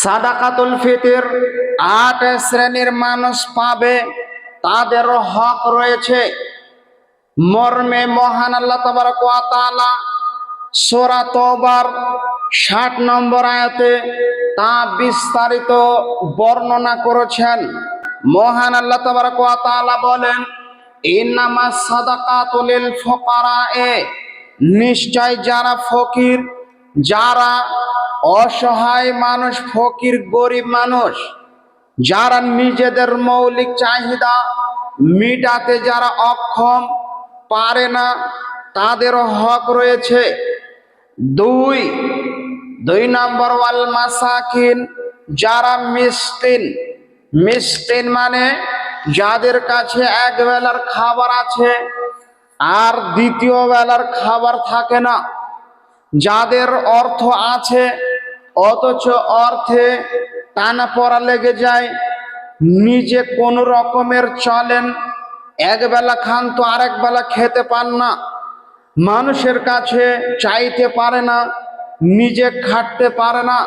সাদাকাতুল ফিতির, আট শ্রেণির মানুষ পাবে তাদেরও হক রয়েছে। মর্মে মহান আল্লাহ তাবারক ওয়া তাআলা সূরা তওবার 60 নম্বর আয়াতে তা বিস্তারিত বর্ণনা করেছেন। মহান আল্লাহ তাবারক ওয়া তাআলা বলেন ইন্নামাস সাদাকাতু লিল ফুকারায়ে। নিশ্চয় যারা ফকির, যারা অসহায় মানুষ, ফকির, গরিব মানুষ, যারা নিজেদের মৌলিক চাহিদা মিটাতে যারা অক্ষম পারে না তাদেরও হক রয়েছে। দুই দুই নম্বর, ওয়াল মাসাকিন, যারা মিসকিন মিসকিন মানে যাদের কাছে এক বেলার খাবার আছে আর দ্বিতীয় বেলার খাবার থাকে না। যাদের অর্থ আছে অথচ অর্থে টানা পড়া লেগে যায়, নিজে কোন রকমের চলেন, এক বেলা খান তো আরেক বেলা খেতে পান না। মানুষের কাছে চাইতে পারে না, নিজে খাটতে পারে না।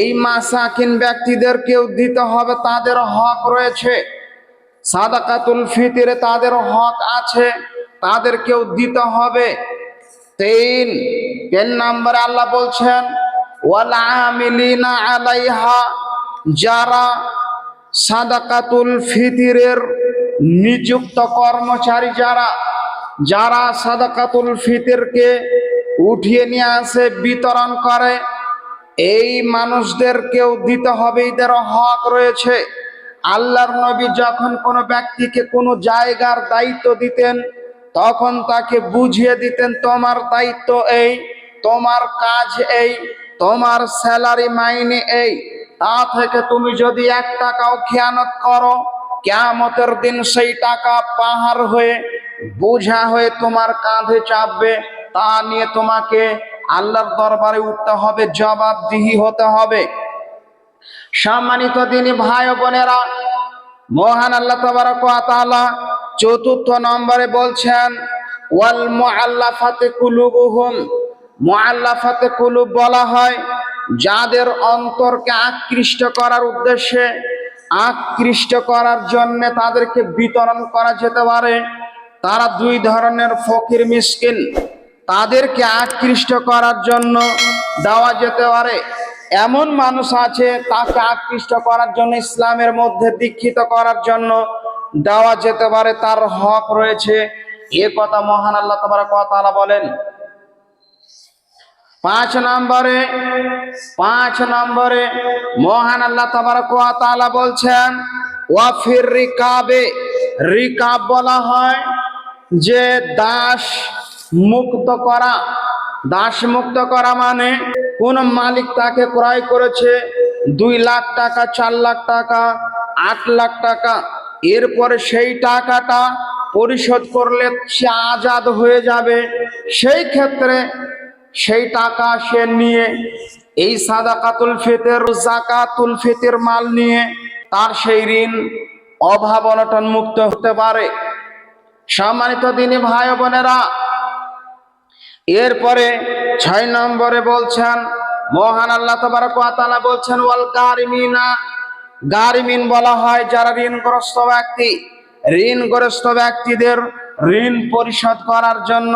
এই মাসাকিন ব্যক্তিদেরকেও দিতে হবে, তাদের হক রয়েছে। সাদাকাতুল ফিতিরে তাদের হক আছে তাদেরকেও দিতে হবে। তিন তিন নম্বরে আল্লাহ বলছেন ওয়াল আমিলিনা আলাইহা, যারা সাদাকাতুল ফিতিরের নিযুক্ত কর্মচারী যারা যারা সাদাকাতুল ফিতিরকে উঠিয়ে নিয়ে আসে, বিতরণ করে, এই মানুষদেরকেও দিতে হবে এদের হক রয়েছে। আল্লাহর নবী যখন কোনো ব্যক্তিকে কোনো জায়গার দায়িত্ব দিতেন, তখন তাকে বুঝিয়ে দিতেন, তোমার দায়িত্ব এই, তোমার কাজ এই তোমার স্যালারি মাইনে এই, তা থেকে তুমি যদি এক টাকাও খেয়ানত করো, কেয়ামতের দিন সেই টাকা পাহাড় হয়ে বোঝা হয়ে তোমার কাঁধে চাপবে, তা নিয়ে তোমাকে আল্লাহর দরবারে উঠতে হবে, জবাবদিহি হতে হবে। সম্মানিত দিনী ভাই বোনেরা, মহান আল্লাহ তাবারক ওয়া চতুর্থ নম্বরে বলছেন, ওয়াল মুআল্লাফাতে কুলুবুহুম মুআল্লাফাতে কুলুব বলা হয়, যাদের অন্তরকে আকৃষ্ট করার উদ্দেশ্যে, আকৃষ্ট করার জন্য তাদেরকে বিতরণ করা যেতে পারে। তারা দুই ধরনের ফকির মিসকিন, তাদেরকে আকৃষ্ট করার জন্য দেওয়া যেতে পারে। এমন মানুষ আছে, তাকে আকৃষ্ট করার জন্য, ইসলামের মধ্যে দীক্ষিত করার জন্য দেওয়া যেতে পারে। তার হক রয়েছে। এ কথা মহান আল্লাহ ওয়া তাআলা বলেন পাঁচ নম্বরে পাঁচ নম্বরে মহান আল্লাহ তাবারক ওয়া তাআলা বলছেন ওয়াফির রিকাবে রিকাব বলা হয় যে দাস মুক্ত করা। দাস মুক্ত করা মানে কোন মালিক তাকে ক্রয় করেছে দুই লাখ টাকা, চার লাখ টাকা, আট লাখ টাকা। এরপরে সেই টাকাটা পরিশোধ করলে সে আজাদ হয়ে যাবে। সেই ক্ষেত্রে সেই টাকা সে নিয়ে এই সাদাকাতুল ফিতের, জাকাতুল ফিতের মাল নিয়ে তার সেই ঋণ অভাব অনটন মুক্ত হতে পারে। সম্মানিত দিনী ভাই বোনেরা, এরপরে ছয় নম্বরে বলছেন, মহান আল্লাহ ওয়া বলছেন, ওয়াল গারিমিনা, গারিমিন বলা হয় যারা ঋণগ্রস্ত ব্যক্তি। ঋণগ্রস্ত ব্যক্তিদের ঋণ পরিশোধ করার জন্য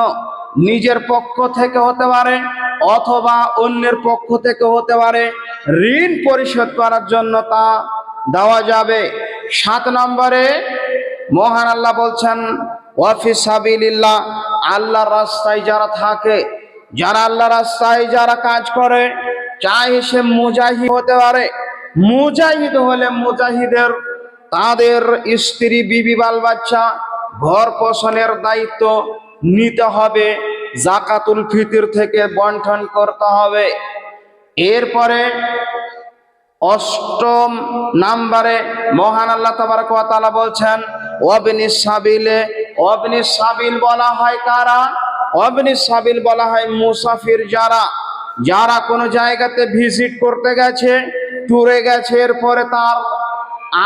নিজের পক্ষ থেকে হতে পারে অথবা অন্যের পক্ষ থেকে হতে পারে। ঋণ পরিশোধ করার জন্য তা দেওয়া যাবে। সাত নম্বরে মহান আল্লাহ বলছেন, ওয়াফি সাবিলিল্লাহ, আল্লাহর রাস্তায় যারা থাকে, যারা আল্লাহ রাস্তায় যারা কাজ করে চাই সে মুজাহিদ হতে পারে। মুজাহিদ হলে মুজাহিদের, তাদের স্ত্রী, বিবি বাল বাচ্চা ঘর পোষণের দায়িত্ব নিতে হবে, জাকাতুল ফিতির থেকে বন্টন করতে হবে। এরপরে অষ্টম নাম্বারে মহান আল্লাহ তাবারক ওয়া তাআলা বলছেন অবনি সাবিলে। অবনি সাবিল বলা হয় কারা? অবনি সাবিল বলা হয় মুসাফির যারা। যারা কোনো জায়গাতে ভিজিট করতে গেছে, ট্যুরে গেছে, এরপরে তার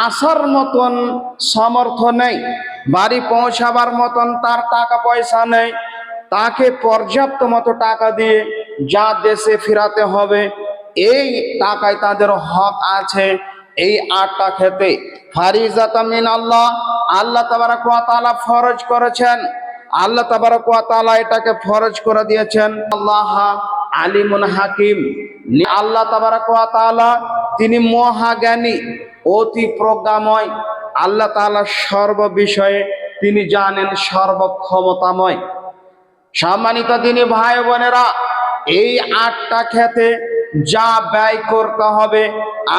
আসার মতন সামর্থ্য নেই। বাড়ি পৌঁছাবার মতন তার টাকা পয়সা নেই। তাকে পর্যাপ্ত মতো টাকা দিয়ে যা দেশে ফিরাতে হবে, এই টাকায় তাদের হক আছে। এই আটটা খেতে ফারিজাতা মিন আল্লাহ আল্লাহ তাবারাক ওয়া ফরজ করেছেন। আল্লাহ তাবারাক ওয়া এটাকে ফরজ করে দিয়েছেন। আল্লাহ আলিমুন হাকিম। আল্লাহ তাবারাক ওয়া তাআলা তিনি মহাজ্ঞানী, অতি প্রজ্ঞাময়। আল্লাহ তাআলা সর্ব বিষয়ে তিনি জানেন সর্বক্ষমতাময়। সম্মানিত তিনি ভাই বোনেরা, এই আটটা খেতে যা ব্যয় করতে হবে,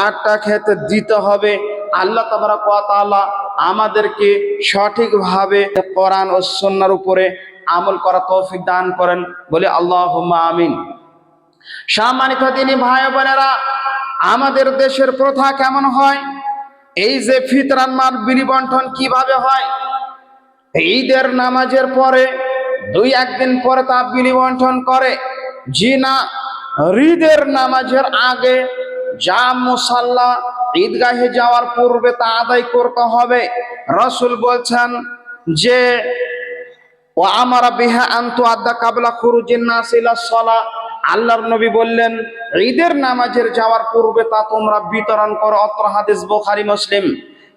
আটটা খেতে দিতে হবে। আল্লাহ তাবারাক ওয়া তাআলা আমাদেরকে সঠিকভাবে কোরআন ও সুন্নাহর উপরে আমল করা তৌফিক দান করেন বলে আল্লাহুম্মা আমিন। সম্মানিত তিনি ভাই বোনেরা, আমাদের দেশের প্রথা কেমন হয়? এই যে ফিতরান মাল বিলি বন্টন কীভাবে হয়? ঈদের নামাজের পরে, দুই একদিন পরে তা বিলি বন্টন করে। জি না ঈদের নামাজের আগে যা মুসাল্লা ঈদগাহে যাওয়ার পূর্বে তা আদায় করতে হবে। রসুল বলছেন যে ও আমার বিহা আন্তু আদা কাবলা খুরুজিন নাসিলা সলা। আল্লাহর নবী বললেন, ঈদের নামাজের যাওয়ার পূর্বে তা তোমরা বিতরণ করো। অত্র হাদিস বোখারি, মুসলিম।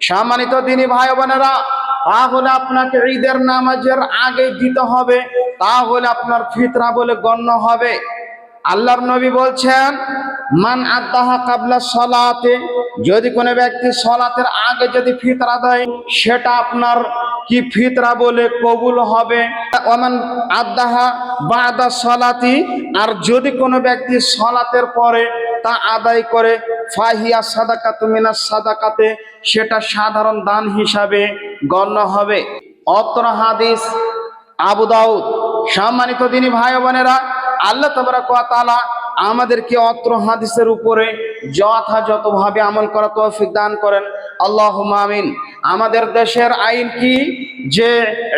সম্মানিত দিনী ভাই বোনেরা তাহলে আপনাকে ঈদের নামাজের আগে দিতে হবে, তাহলে আপনার ফিতরা বলে গণ্য হবে। আল্লাহর নবী বলছেন মান আদাহা কাবলা সলাতে, যদি কোনো ব্যক্তি সলাতের আগে যদি ফিতরা দেয়, সেটা আপনার কি ফিতরা বলে কবুল হবে? ওমান আদাহা বাদা সলাতি, আর যদি কোনো ব্যক্তি সলাতের পরে তা আদায় করে, ফাহিয়া সাদাকাত মিনাস সাদাকাতে, সেটা সাধারণ দান হিসাবে গণ্য হবে। অত্র হাদিস আবু দাউদ, সম্মানিত দিনী ভাই বোনেরা, আল্লাহ তাবারাক ওয়া তাআলা আমাদেরকে অত্র হাদিসের উপরে যথাযথভাবে আমল করা তৌফিক দান করেন। আল্লাহ আমিন। আমাদের দেশের আইন কি? যে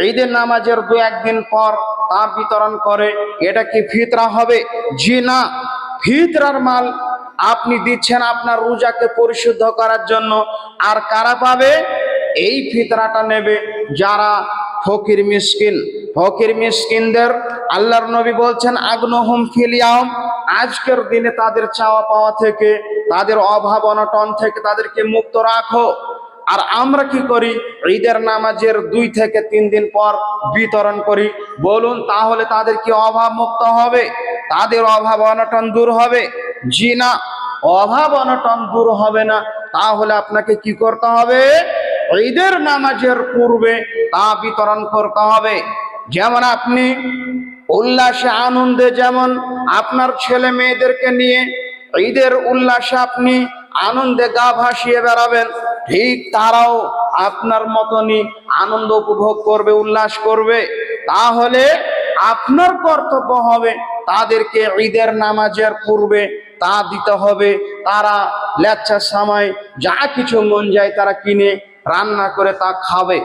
ঈদের নামাজের দু একদিন পর তা বিতরণ করে, এটা কি ফিতরা হবে? জি না। ফিতরার মাল আপনি দিচ্ছেন আপনার রোজাকে পরিশুদ্ধ করার জন্য। আর কারা পাবে? এই ফিতরাটা নেবে যারা ফকির মিসকিন, ফকির মিসকিনদের আল্লাহর নবী বলছেন, আগ্নহুম ফিলিয়াম আজকের দিনে তাদের চাওয়া পাওয়া থেকে, তাদের অভাব অনটন থেকে তাদেরকে মুক্ত রাখো। আর আমরা কি করি? ঈদের নামাজের দুই থেকে তিন দিন পর বিতরণ করি। বলুন, তাহলে তাদের কি অভাব মুক্ত হবে? তাদের অভাব অনটন দূর হবে? জি না, অভাব অনটন দূর হবে না। তাহলে আপনাকে কি করতে হবে? ঈদের নামাজের পূর্বে তা বিতরণ করতে হবে। যেমন আপনি উল্লাসে আনন্দে যেমন আপনার ছেলে মেয়েদেরকে নিয়ে ঈদের উল্লাসে আপনি আনন্দে গা ভাসিয়ে বেড়াবেন, ঠিক তারাও আপনার মতনই আনন্দ উপভোগ করবে, উল্লাস করবে। তাহলে আপনার কর্তব্য হবে তাদেরকে ঈদের নামাজের পূর্বে তা দিতে হবে। তারা লেচ্ছার সময় যা কিছু মন যায় তারা কিনে রান্না করে তা খাবে।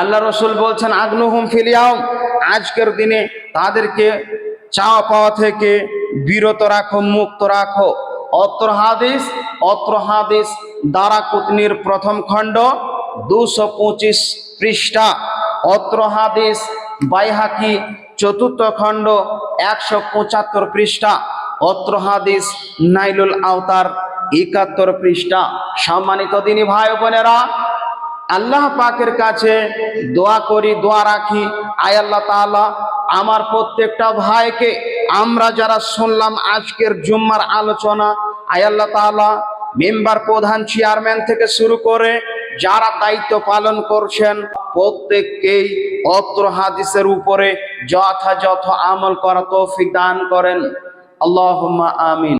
আল্লাহ রসুল বলছেন, আগ্নহুম ফিলিয়াম আজকের দিনে তাদেরকে চাওয়া পাওয়া থেকে বিরত রাখো, মুক্ত রাখো। অত্র হাদিস অত্র হাদিস দ্বারা কুতনির প্রথম খণ্ড দুশো পঁচিশ পৃষ্ঠা। অত্র হাদিস বাইহাকি চতুর্থ খণ্ড একশো পঁচাত্তর পৃষ্ঠা। অত্র হাদিস নাইলুল আওতার একাত্তর পৃষ্ঠা। সম্মানিত দিনী ভাই বোনেরা, আল্লাহ পাকের কাছে দোয়া করি, দোয়া রাখি। আয় আল্লাহ তাআলা, আমার প্রত্যেকটা ভাইকে আমরা যারা শুনলাম আজকের জুম্মার আলোচনা, আয় আল্লাহ তাআলা, মেম্বার প্রধান চেয়ারম্যান থেকে শুরু করে যারা দায়িত্ব পালন করছেন, প্রত্যেককেই অত্র হাদিসের উপরে যথাযথ আমল করা তৌফিক দান করেন। আল্লাহুম্মা আমিন।